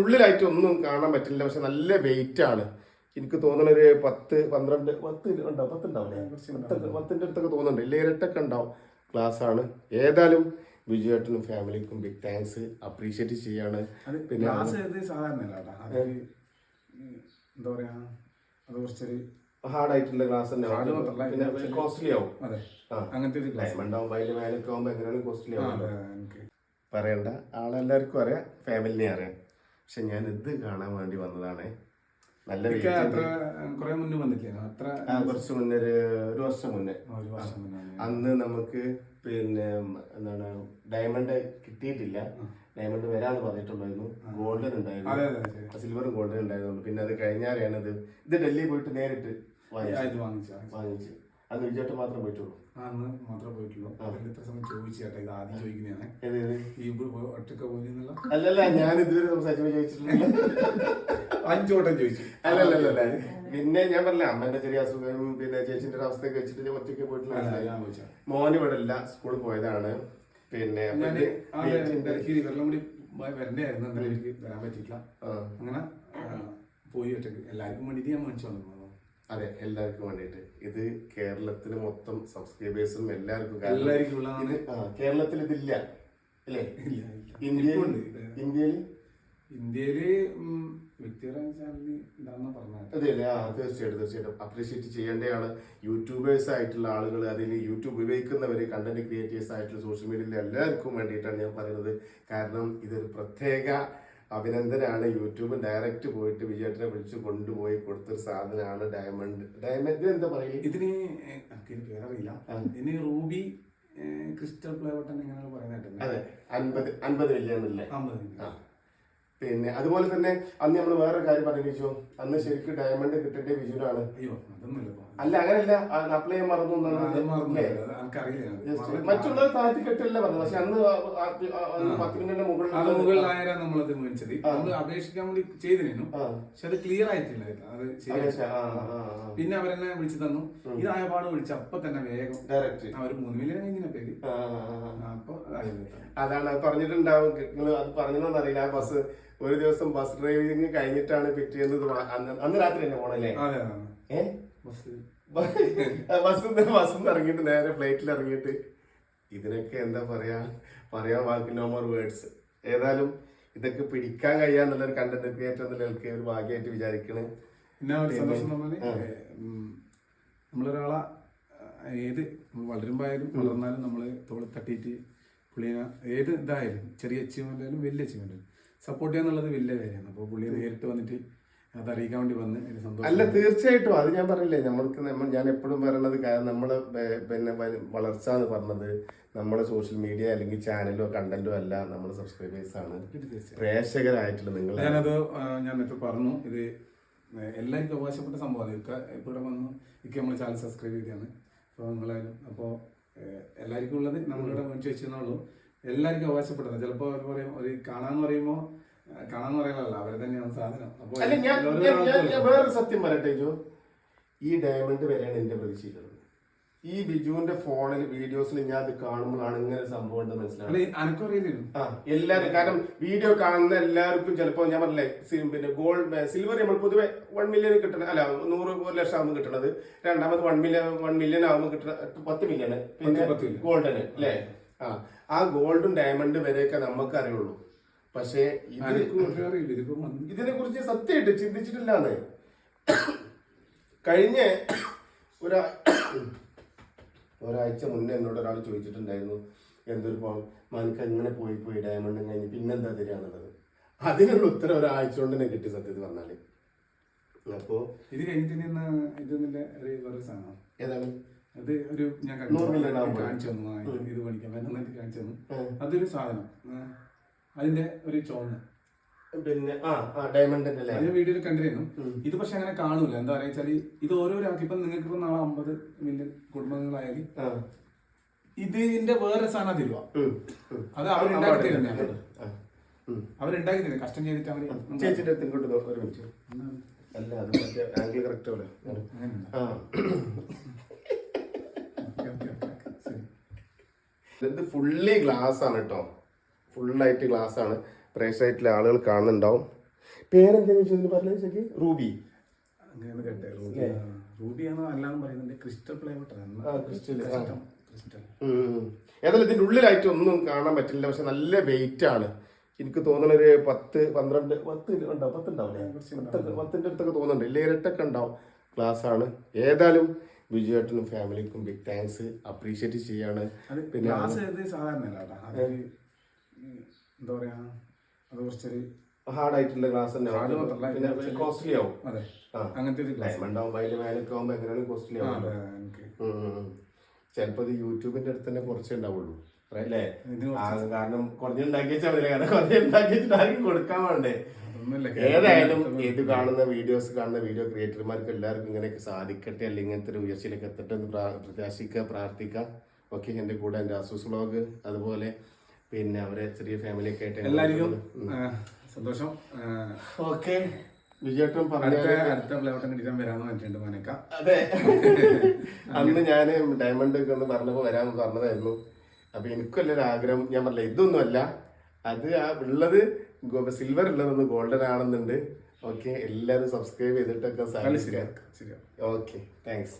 ഉള്ളിലായിട്ട് ഒന്നും കാണാൻ പറ്റില്ല പക്ഷെ നല്ല വെയിറ്റ് ആണ്. എനിക്ക് തോന്നുന്ന ഒരു പത്ത് പന്ത്രണ്ട് പത്ത് ഉണ്ടാവും പത്ത് ഉണ്ടാവില്ലേ പത്തിന്റെ അടുത്തൊക്കെ തോന്നുന്നുണ്ട്. ഇല്ല ഇരട്ടൊക്കെ ഉണ്ടാവും. ക്ലാസ് ആണ്. ഏതായാലും വിജയേട്ടനും ഫാമിലിക്കും ബിഗ് താങ്ക്സ് അപ്രീഷിയേറ്റ് ചെയ്യാണ്. പിന്നെ എന്താ പറയാ? അത് കുറച്ചൊരു ഹാർഡ് ആയിട്ടുള്ള ക്ലാസ് തന്നെ. പിന്നെ കോസ്റ്റ്ലി ആവും. അങ്ങനത്തെ ഒരു ആവുമ്പോൾ എങ്ങനെയാണ് കോസ്റ്റ്ലി ആവും പറയണ്ട. ആളെല്ലാവർക്കും അറിയാം. ഫാമിലിനെ അറിയാം. പക്ഷെ ഞാൻ ഇത് കാണാൻ വേണ്ടി വന്നതാണ്. നല്ല കുറെ മുന്നേ അത്ര കുറച്ച് മുന്നേ ഒരു വർഷം മുന്നേ. ഒരു വർഷം മുന്നേ വന്നു. അന്ന് നമുക്ക് പിന്നെ എന്താണ് ഡയമണ്ട് കിട്ടിയിട്ടില്ല. ഡയമണ്ട് വരാന്ന് പറഞ്ഞിട്ടുണ്ടായിരുന്നു. ഗോൾഡൻ ഉണ്ടായിരുന്നു. സിൽവറും ഗോൾഡൻ ഉണ്ടായിരുന്നു. പിന്നെ അത് കഴിഞ്ഞാരെയാണ് ഇത്? ഇത് ഡൽഹി പോയിട്ട് നേരിട്ട് വാങ്ങിച്ചു. വാങ്ങിച്ചു. അന്ന് വിജയോട്ട് മാത്രം പോയിട്ടുള്ളൂ. അന്ന് മാത്രമേ പോയിട്ടുള്ളൂ. അതിൽ ഇത്ര സമയം ചോദിച്ചു ചേട്ടാ ഇത് ആദ്യം ചോദിക്കുന്നതാണ്? ഈ ഒറ്റയ്ക്ക് പോയിരുന്നല്ലോ? അല്ലല്ല ഞാൻ ഇതുവരെ സംസാരിച്ചപ്പോൾ ചോദിച്ചിട്ടില്ല. അഞ്ചോട്ടം ചോദിച്ചു. അല്ലല്ലല്ല പിന്നെ ഞാൻ പറഞ്ഞ അമ്മന്റെ ചെറിയ അസുഖം പിന്നെ ചേച്ചിന്റെ ഒരു അവസ്ഥയൊക്കെ വെച്ചിട്ട് ഞാൻ ഒറ്റയ്ക്ക് പോയിട്ടുള്ള മോൻ ഇവിടെ ഇല്ല സ്കൂളിൽ പോയതാണ്. പിന്നെ അപ്പൊ ഞാൻ ഇത് ആ ഡൽഹിയിൽ ഇവരെല്ലാം കൂടി വരണ്ടായിരുന്നു എന്തായാലും എനിക്ക് വരാൻ പറ്റിയില്ല അങ്ങനെ പോയി ഒറ്റയ്ക്ക് എല്ലാവർക്കും വേണ്ടിയിട്ട് ഞാൻ മേടിച്ചു വന്നു അതെ എല്ലാവർക്കും വേണ്ടിയിട്ട്. ഇത് കേരളത്തിന് മൊത്തം സബ്സ്ക്രൈബേഴ്സും എല്ലാവർക്കും എല്ലാവർക്കും ഇത് കേരളത്തിൽ ഇതില്ല. അല്ലേ. ഇന്ത്യയിൽ ഇന്ത്യയിൽ ഇന്ത്യയിൽ? ഉം, വ്യക്തിപരമായ ചാനലിൽ ഇതാണെന്നാ അതെ അല്ലേ ആ തീർച്ചയായിട്ടും തീർച്ചയായിട്ടും. അപ്രീഷിയേറ്റ് ചെയ്യേണ്ടതാണ് യൂട്യൂബേഴ്സ് ആയിട്ടുള്ള ആളുകൾ അതിൽ യൂട്യൂബ് ഉപയോഗിക്കുന്നവർ കണ്ടന്റ് ക്രിയേറ്റേഴ്സ് ആയിട്ടുള്ള സോഷ്യൽ മീഡിയയിലെ എല്ലാവർക്കും വേണ്ടിയിട്ടാണ് ഞാൻ പറയുന്നത്. കാരണം ഇതൊരു പ്രത്യേക അഭിനന്ദനാണ്. യൂട്യൂബ് ഡയറക്റ്റ് പോയിട്ട് വിജയേട്ടനെ വിളിച്ച് കൊണ്ടുപോയി കൊടുത്തൊരു സാധനമാണ് ഡയമണ്ട്. ഡയമണ്ട് എന്താ പറയുക ഇതിന് പേരറിയില്ല. ഇതിന് റൂബി ക്രിസ്റ്റൽ പ്ലേ ബട്ടൺ എങ്ങനെയാണ് പറയുന്നത് അതെ. അൻപത് അൻപത് മില്യൺ അല്ലേ? അമ്പത് ആ. പിന്നെ അതുപോലെ തന്നെ അന്ന് നമ്മൾ വേറൊരു കാര്യം പറഞ്ഞു വിജു അന്ന് ശരിക്കും ഡയമണ്ട് കിട്ടേണ്ട വിജുവിനാണ് അയ്യോ അല്ല അങ്ങനല്ല. അപ്ലൈ ചെയ്യാൻ മറന്നു. മറ്റുള്ളവർ താഴ്ത്തി കെട്ടില്ല പറഞ്ഞു പക്ഷെ അന്ന് പത്ത് മിനിറ്റിന്റെ മുകളിൽ മുകളിലായാലും നമ്മളത് മേടിച്ചത്. നമ്മൾ അപേക്ഷിക്കാൻ വേണ്ടി ചെയ്തിരുന്നു. പക്ഷെ അത് ക്ലിയർ ആയിട്ടില്ല. അത് ശരിയായി. അപേക്ഷ, ആ, ആ, ആ. പിന്നെ അവരെന്നെ വിളിച്ചു തന്നു. ഇതായ പാട് വിളിച്ച അപ്പൊ തന്നെ വേഗം ഡയറക്റ്റ് അവർ മൂന്ന് മില്യൺ കഴിഞ്ഞ പേര്. അപ്പൊ അതാണ് അത് പറഞ്ഞിട്ടുണ്ടാവും. നിങ്ങൾ അത് പറഞ്ഞതെന്നറിയില്ല ആ ബസ് ഒരു ദിവസം ബസ് ഡ്രൈവിംഗ് കഴിഞ്ഞിട്ടാണ് പിറ്റേന്ന് അന്ന് രാത്രി തന്നെ പോണല്ലേ? ബസ് ബസ് ഇറങ്ങിയിട്ട് നേരെ ഫ്ലൈറ്റിൽ ഇറങ്ങിയിട്ട് ഇതിനൊക്കെ എന്താ പറയാ? പറയാൻ വാക്ക് നോ മോർ വേർഡ്സ് ഏതായാലും ഇതൊക്കെ പിടിക്കാൻ കഴിയാന്നുള്ളൊരു കണ്ടന്റ് ക്രിയേറ്റർ എന്നുള്ള എനിക്ക് ഒരു ഭാഗ്യമായിട്ട് വിചാരിക്കണേ. പിന്നെ ഒരു സന്തോഷം നമ്മളൊരാളെ ഏത് വളരുമ്പായാലും വളർന്നാലും നമ്മൾ തോളിൽ തട്ടിയിട്ട് പുള്ളിനെ ഏത് ഇതായാലും ചെറിയ അച്ചീവ്മെന്റ് ആയാലും വലിയ അച്ചീവ്മെന്റ് ആയാലും സപ്പോർട്ട് ചെയ്യാന്നുള്ളത് വലിയ കാര്യമാണ്. അപ്പോൾ പുള്ളി നേരിട്ട് വന്നിട്ട് അത് അറിയിക്കാൻ വേണ്ടി വന്ന് സന്തോഷം. അല്ല തീർച്ചയായിട്ടും. അത് ഞാൻ പറഞ്ഞില്ലേ നമ്മൾക്ക് നമ്മൾ ഞാൻ എപ്പോഴും പറയണത് കാരണം നമ്മളെ പിന്നെ വളർച്ച എന്ന് പറഞ്ഞത് നമ്മുടെ സോഷ്യൽ മീഡിയ അല്ലെങ്കിൽ ചാനലോ കണ്ടന്റോ അല്ല നമ്മുടെ സബ്സ്ക്രൈബേഴ്സ് ആണ്. പ്രേക്ഷകരായിട്ടുള്ള നിങ്ങൾ ഞാനത് ഞാൻ നേരത്തെ പറഞ്ഞു ഇത് എല്ലാവർക്കും അവകാശപ്പെട്ട സംഭവമാണ്. ഇക്ക ഇപ്പോൾ ഇവിടെ വന്നു ഇക്ക നമ്മൾ ചാനൽ സബ്സ്ക്രൈബ് ചെയ്തതാണ്. അപ്പോൾ നിങ്ങളായാലും അപ്പോൾ എല്ലാവർക്കും ഉള്ളത് നമ്മളിവിടെ വെച്ചെന്നുള്ളൂ എല്ലാവർക്കും അവകാശപ്പെടുന്നത്. ചിലപ്പോൾ അവർ പറയും ഒരു കാണാന്ന് പറയുമ്പോൾ കാണാന്ന് പറയാനല്ല അവരെ തന്നെയാണ് സാധനം. അല്ല ഞാൻ ഞാൻ- ഞാൻ- വേറൊരു സത്യം പറയട്ടെ ജോ ഈ ഡയമണ്ട് വരെയാണ് എന്റെ പ്രതീക്ഷിക്കുന്നത്. ഈ ബിജുവിന്റെ ഫോണിൽ വീഡിയോസിൽ ഞാൻ അത് കാണുമ്പോഴാണ് ഇങ്ങനെ ഒരു സംഭവം ഉണ്ടെന്ന് മനസ്സിലാവുന്നത്. അനക്കും ആ എല്ലാവരും കാരണം വീഡിയോ കാണുന്ന എല്ലാവർക്കും ചിലപ്പോൾ ഞാൻ പറഞ്ഞില്ലേ സി- പിന്നെ ഗോൾഡ് സിൽവർ നമ്മൾ പൊതുവെ വൺ മില്യൺ കിട്ടണ അല്ല നൂറ് ഒരു ലക്ഷം ആകുമ്പോൾ കിട്ടണത്. രണ്ടാമത് വൺ മില്യൺ വൺ മില്യൺ ആകുമ്പോൾ കിട്ടുന്ന പത്ത് മില്യൺ പിന്നെ പത്ത് million. ഗോൾഡന് അല്ലേ? ആ ആ ഗോൾഡും ഡയമണ്ട് വരെയൊക്കെ നമുക്ക് അറിയുള്ളൂ പക്ഷേ ഇതിനെ കുറിച്ച് സത്യമായിട്ട് ചിന്തിച്ചിട്ടില്ലാന്ന്. കഴിഞ്ഞ ഒരാ ഒരാഴ്ച മുന്നേ എന്നോട് ഒരാൾ ചോദിച്ചിട്ടുണ്ടായിരുന്നു എന്തൊരു പോകാം മനക്ക് എങ്ങനെ പോയി പോയി ഡയമണ്ട് കഴിഞ്ഞ് പിന്നെന്താ തരികയാണുള്ളത് അതിനുള്ള ഉത്തരം ഒരാഴ്ച കൊണ്ട് തന്നെ കിട്ടി സത്യത്തിൽ പറഞ്ഞാൽ അപ്പോ ഇത് കഴിഞ്ഞിട്ട് ഏതാണ്? അത് ഒരു ഞാൻ കാണിച്ചു തന്നു. ഇത് പണിക്കാൻ പഠിക്കാം നന്നായിട്ട് കാണിച്ചു തന്നു. അതൊരു സാധനം. അതിന്റെ ഒരു ചോന്ന പിന്നെ ആ ഡയമണ്ടിന്റെ അല്ലേ? അത് ഞാൻ വീഡിയോയിൽ കണ്ടിരുന്നു. ഇത് പക്ഷെ അങ്ങനെ കാണൂല. എന്താ പറയാ വെച്ചാൽ ഇത് ഓരോരാൾക്ക് ഇപ്പൊ നിങ്ങൾക്ക് ഇപ്പൊ നാളെ അമ്പത് മില്യൺ കുടുംബങ്ങളായാലും ഇതിന്റെ വേറെ സാധനം തരുക. അത് അവരുണ്ടാക്കി തരുന്നതാണ് അവരുണ്ടാക്കി തരും കഷ്ടം ചെയ്തിട്ട് അവർ നമുക്ക് ചേച്ചിന്റെ ഇങ്ങോട്ട് ഒരു മിനിറ്റ് അല്ല അത് മറ്റേ ആംഗിൾ കറക്റ്റ് പോലെ. ആ. ഇത് ഫുള്ളി ഗ്ലാസ് ആണ് കേട്ടോ ഫുള്ളായിട്ട് ഗ്ലാസ് ആണ്. പ്രേക്ഷകരായിട്ടുള്ള ആളുകൾ കാണുന്നുണ്ടാവും. പേരെന്താണെന്ന് വെച്ചാൽ പറഞ്ഞത് റൂബി അങ്ങനെ കേട്ടെ റൂബി റൂബിയാണോ അല്ലാന്ന് പറയുന്നുണ്ട്. Crystal crystal. ഏതായാലും ഇതിന്റെ ഉള്ളിലായിട്ട് ഒന്നും കാണാൻ പറ്റില്ല. പക്ഷെ നല്ല വെയിറ്റ് ആണ്. എനിക്ക് തോന്നുന്ന ഒരു പത്ത് പന്ത്രണ്ട് പത്ത് ഉണ്ടാവും പത്ത് ഉണ്ടാവില്ലേ? പത്തൊക്കെ പത്തിന്റെ അടുത്തൊക്കെ തോന്നുന്നുണ്ട്. ഇല്ല ഇരട്ടൊക്കെ ഉണ്ടാവും. ഗ്ലാസ് ആണ്. ഏതായാലും വിജയേട്ടനും ഫാമിലിക്കും ബിഗ് താങ്ക്സ് അപ്രീഷിയേറ്റ് ചെയ്യാണ്. പിന്നെ സാധാരണ എന്താ പറയാ അത് കുറച്ചൊരു ഹാർഡ് ആയിട്ടുള്ള ക്ലാസ് തന്നെ പിന്നെ കോസ്റ്റ്ലി ആവും. അങ്ങനത്തെ ഒരു ഡയമണ്ട് ആവുമ്പോൾ അതിന്റെ മേലൊക്കെ ആവുമ്പോൾ എങ്ങനെയാണ് കോസ്റ്റ്ലി ആവും ചിലപ്പോൾ ഇത് യൂട്യൂബിന്റെ അടുത്ത് തന്നെ കുറച്ചേ ഉണ്ടാവുള്ളൂ. അല്ലേ? കാരണം കുറഞ്ഞുണ്ടാക്കി വെച്ചാൽ മതി കാരണം കുറഞ്ഞുണ്ടാക്കി വെച്ചിട്ട് ആർക്കും കൊടുക്കാൻ വേണ്ടേ? ഏതായാലും ഇത് കാണുന്ന വീഡിയോസ് കാണുന്ന വീഡിയോ ക്രിയേറ്റർമാർക്ക് എല്ലാവർക്കും ഇങ്ങനെയൊക്കെ സാധിക്കട്ടെ അല്ലെങ്കിൽ ഇങ്ങനത്തെ ഒരു ഉയർച്ചയിലേക്ക് എത്തട്ടെ എന്ന് പ്രാ- പ്രത്യാശിക്കുക പ്രാർത്ഥിക്കുക. ഓക്കെ എന്റെ കൂടെ എന്റെ അസൂസ് വ്ളോഗ് അതുപോലെ പിന്നെ അവരെ ചെറിയ ഫാമിലിയൊക്കെ ആയിട്ട് എല്ലാവർക്കും സന്തോഷം. ഓക്കെ വിജയേട്ടൻ പറഞ്ഞ അടുത്ത പ്ലേവട്ടം കിട്ടാൻ പറഞ്ഞിട്ടുണ്ട് മനക്ക. അതെ. അന്ന് ഞാൻ ഡയമണ്ട് ഒക്കെ ഒന്ന് പറഞ്ഞപ്പോൾ വരാമെന്ന് പറഞ്ഞതായിരുന്നു. അപ്പൊ എനിക്കല്ലൊരു ആഗ്രഹം ഞാൻ പറഞ്ഞില്ല ഇതൊന്നുമല്ല. അത് ആ ഉള്ളത് സിൽവർ ഉള്ളത് ഗോൾഡൻ ആണെന്നുണ്ട്. ഓക്കെ എല്ലാവരും സബ്സ്ക്രൈബ് ചെയ്തിട്ടൊക്കെ ഓക്കെ താങ്ക്സ്